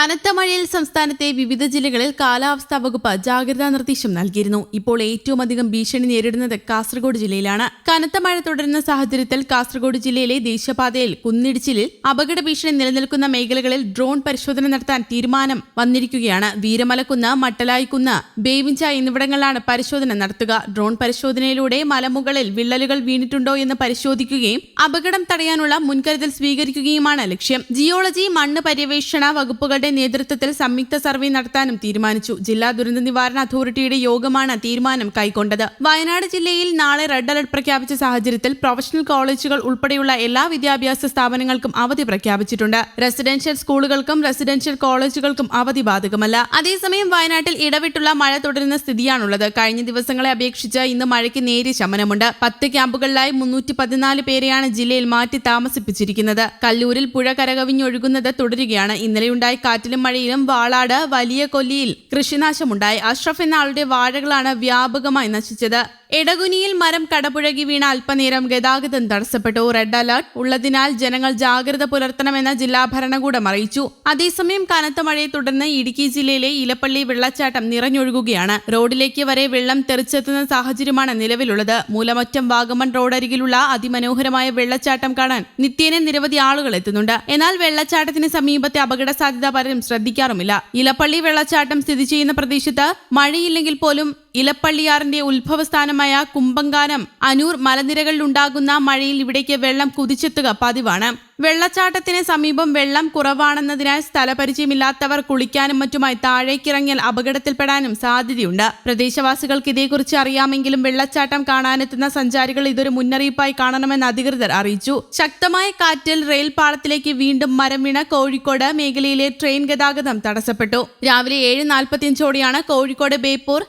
കനത്ത മഴയിൽ സംസ്ഥാനത്തെ വിവിധ ജില്ലകളിൽ കാലാവസ്ഥാ വകുപ്പ് ജാഗ്രതാ നിർദ്ദേശം നൽകിയിരുന്നു. ഇപ്പോൾ ഏറ്റവും അധികം ഭീഷണി നേരിടുന്നത് കാസർഗോഡ് ജില്ലയിലാണ്. കനത്ത മഴ തുടരുന്ന സാഹചര്യത്തിൽ കാസർഗോഡ് ജില്ലയിലെ ദേശീയപാതയിൽ കുന്നിടിച്ചിലിൽ അപകട ഭീഷണി നിലനിൽക്കുന്ന മേഖലകളിൽ ഡ്രോൺ പരിശോധന നടത്താൻ തീരുമാനം വന്നിരിക്കുകയാണ്. വീരമലക്കുന്ന് മട്ടലായിക്കുന്ന് ബേവിഞ്ച എന്നിവിടങ്ങളിലാണ് പരിശോധന നടത്തുക. ഡ്രോൺ പരിശോധനയിലൂടെ മലമുകളിൽ വിള്ളലുകൾ വീണിട്ടുണ്ടോ എന്ന് പരിശോധിക്കുകയും അപകടം തടയാനുള്ള മുൻകരുതൽ സ്വീകരിക്കുകയുമാണ് ലക്ഷ്യം. ജിയോളജി മണ്ണ് പര്യവേഷണ വകുപ്പുകളുടെ നേതൃത്വത്തിൽ സംയുക്ത സർവേ നടത്താനും തീരുമാനിച്ചു. ജില്ലാ ദുരന്ത നിവാരണ അതോറിറ്റിയുടെ യോഗമാണ് തീരുമാനം കൈക്കൊണ്ടത്. വയനാട് ജില്ലയിൽ നാളെ റെഡ് അലർട്ട് പ്രഖ്യാപിച്ച സാഹചര്യത്തിൽ പ്രൊഫഷണൽ കോളേജുകൾ ഉൾപ്പെടെയുള്ള എല്ലാ വിദ്യാഭ്യാസ സ്ഥാപനങ്ങൾക്കും അവധി പ്രഖ്യാപിച്ചിട്ടുണ്ട്. റെസിഡൻഷ്യൽ സ്കൂളുകൾക്കും റെസിഡൻഷ്യൽ കോളേജുകൾക്കും അവധി ബാധകമല്ല. അതേസമയം വയനാട്ടിൽ ഇടവിട്ടുള്ള മഴ തുടരുന്ന സ്ഥിതിയാണുള്ളത്. കഴിഞ്ഞ ദിവസങ്ങളെ അപേക്ഷിച്ച് ഇന്ന് മഴയ്ക്ക് നേരിയ ശമനമുണ്ട്. പത്ത് ക്യാമ്പുകളിലായി മുന്നൂറ്റി പതിനാല് പേരെയാണ് ജില്ലയിൽ മാറ്റി താമസിപ്പിച്ചിരിക്കുന്നത്. കല്ലൂരിൽ പുഴ കരകവിഞ്ഞൊഴുകുന്നത് തുടരുകയാണ്. ഇന്നലെയുണ്ടായ കാറ്റിലും മഴയിലും വാളാട് വലിയ കൊല്ലിയിൽ കൃഷിനാശമുണ്ടായി. അഷ്റഫ് എന്ന ആളുടെ വാഴകളാണ് വ്യാപകമായി നശിച്ചത്. എടകുനിയിൽ മരം കടപുഴകി വീണ അല്പനേരം ഗതാഗതം തടസ്സപ്പെട്ടു. റെഡ് അലർട്ട് ഉള്ളതിനാൽ ജനങ്ങൾ ജാഗ്രത പുലർത്തണമെന്ന് ജില്ലാ ഭരണകൂടം അറിയിച്ചു. അതേസമയം കനത്ത മഴയെ തുടർന്ന് ഇടുക്കി ജില്ലയിലെ ഇലപ്പള്ളി വെള്ളച്ചാട്ടം നിറഞ്ഞൊഴുകുകയാണ്. റോഡിലേക്ക് വരെ വെള്ളം തെറിച്ചെത്തുന്ന സാഹചര്യമാണ് നിലവിലുള്ളത്. മൂലമറ്റം വാഗമൺ റോഡരികിലുള്ള അതിമനോഹരമായ വെള്ളച്ചാട്ടം കാണാൻ നിത്യേന നിരവധി ആളുകൾ എത്തുന്നുണ്ട്. എന്നാൽ വെള്ളച്ചാട്ടത്തിന് സമീപത്തെ അപകട സാധ്യത പലരും ശ്രദ്ധിക്കാറുമില്ല. ഇലപ്പള്ളി വെള്ളച്ചാട്ടം സ്ഥിതി ചെയ്യുന്ന പ്രദേശത്ത് മഴയില്ലെങ്കിൽ പോലും ഇലപ്പള്ളിയാറിന്റെ ഉത്ഭവസ്ഥാനമായ കുമ്പങ്കാനം അനൂർ മലനിരകളിലുണ്ടാകുന്ന മഴയിൽ ഇവിടേക്ക് വെള്ളം കുതിച്ചെത്തുക പതിവാണ്. വെള്ളച്ചാട്ടത്തിന് സമീപം വെള്ളം കുറവാണെന്നതിനാൽ സ്ഥലപരിചയമില്ലാത്തവർ കുളിക്കാനും മറ്റുമായി താഴേക്കിറങ്ങിയാൽ അപകടത്തിൽപ്പെടാനും സാധ്യതയുണ്ട്. പ്രദേശവാസികൾക്ക് ഇതേക്കുറിച്ച് അറിയാമെങ്കിലും വെള്ളച്ചാട്ടം കാണാനെത്തുന്ന സഞ്ചാരികൾ ഇതൊരു മുന്നറിയിപ്പായി കാണണമെന്ന് അധികൃതർ അറിയിച്ചു. ശക്തമായ കാറ്റിൽ റെയിൽപാളത്തിലേക്ക് വീണ്ടും മരം വീണ കോഴിക്കോട് മേഖലയിലെ ട്രെയിൻ ഗതാഗതം തടസ്സപ്പെട്ടു. രാവിലെ ഏഴ് നാൽപ്പത്തിയഞ്ചോടെയാണ് കോഴിക്കോട് ബേപ്പൂർ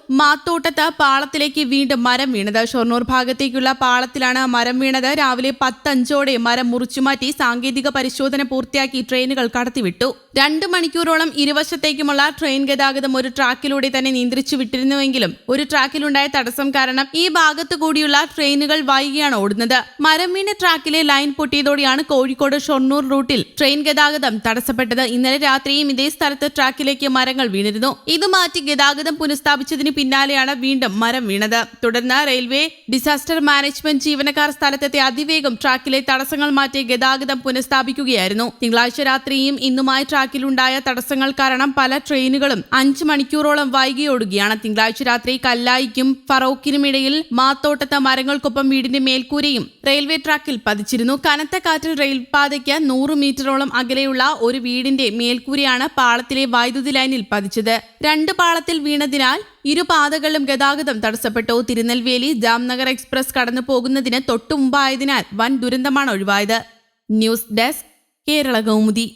മാത്തോട്ടത്ത് പാളത്തിലേക്ക് വീണ്ടും മരം വീണത്. ഷൊർണൂർ ഭാഗത്തേക്കുള്ള പാളത്തിലാണ് മരം വീണത്. രാവിലെ പത്തഞ്ചോടെ മരം മുറിച്ചുമാറ്റി സാങ്കേതിക പരിശോധന പൂർത്തിയാക്കി ട്രെയിനുകൾ കടത്തിവിട്ടു. രണ്ട് മണിക്കൂറോളം ഇരുവശത്തേക്കുമുള്ള ട്രെയിൻ ഗതാഗതം ഒരു ട്രാക്കിലൂടെ തന്നെ നിയന്ത്രിച്ചു വിട്ടിരുന്നുവെങ്കിലും ഒരു ട്രാക്കിലുണ്ടായ തടസ്സം കാരണം ഈ ഭാഗത്തു കൂടിയുള്ള ട്രെയിനുകൾ വൈകിയാണ് ഓടുന്നത്. മരം വീണ ട്രാക്കിലെ ലൈൻ പൊട്ടിയതോടെയാണ് കോഴിക്കോട് ഷൊർണൂർ റൂട്ടിൽ ട്രെയിൻ ഗതാഗതം തടസ്സപ്പെട്ടത്. ഇന്നലെ രാത്രിയും ഇതേ സ്ഥലത്ത് ട്രാക്കിലേക്ക് മരങ്ങൾ വീണിരുന്നു. ഇത് മാറ്റി ഗതാഗതം പുനഃസ്ഥാപിച്ചതിന് പിന്നാലെയാണ് വീണ്ടും മരം വീണത്. തുടർന്ന് റെയിൽവേ ഡിസാസ്റ്റർ മാനേജ്മെന്റ് ജീവനക്കാർ സ്ഥലത്തെത്തി അതിവേഗം ട്രാക്കിലെ തടസ്സങ്ങൾ മാറ്റി ഗതാഗതം പുനഃസ്ഥാപിക്കുകയായിരുന്നു. തിങ്കളാഴ്ച രാത്രിയും ഇന്നുമായി ട്രാക്കിലുണ്ടായ തടസ്സങ്ങൾ കാരണം പല ട്രെയിനുകളും അഞ്ച് മണിക്കൂറോളം വൈകിയോടുകയാണ്. തിങ്കളാഴ്ച രാത്രി കല്ലായിക്കും ഫറോക്കിനും ഇടയിൽ മാത്തോട്ടത്തെ മരങ്ങൾക്കൊപ്പം വീടിന്റെ മേൽക്കൂരയും റെയിൽവേ ട്രാക്കിൽ പതിച്ചിരുന്നു. കനത്ത കാറ്റിൽ റെയിൽപാതയ്ക്ക് നൂറ് മീറ്ററോളം അകലെയുള്ള ഒരു വീടിന്റെ മേൽക്കൂരയാണ് പാളത്തിലെ വൈദ്യുതി ലൈനിൽ പതിച്ചത്. രണ്ട് പാളത്തിൽ വീണതിനാൽ ഇരു പാതകളിലും ഗതാഗതം തടസ്സപ്പെട്ടു. തിരുനെൽവേലി ജാംനഗർ എക്സ്പ്രസ് കടന്നു പോകുന്നതിന് തൊട്ടുമുമ്പായതിനാൽ വൻ ദുരന്തമാണ് ഒഴിവായത്. News desk Kerala Kaumudi.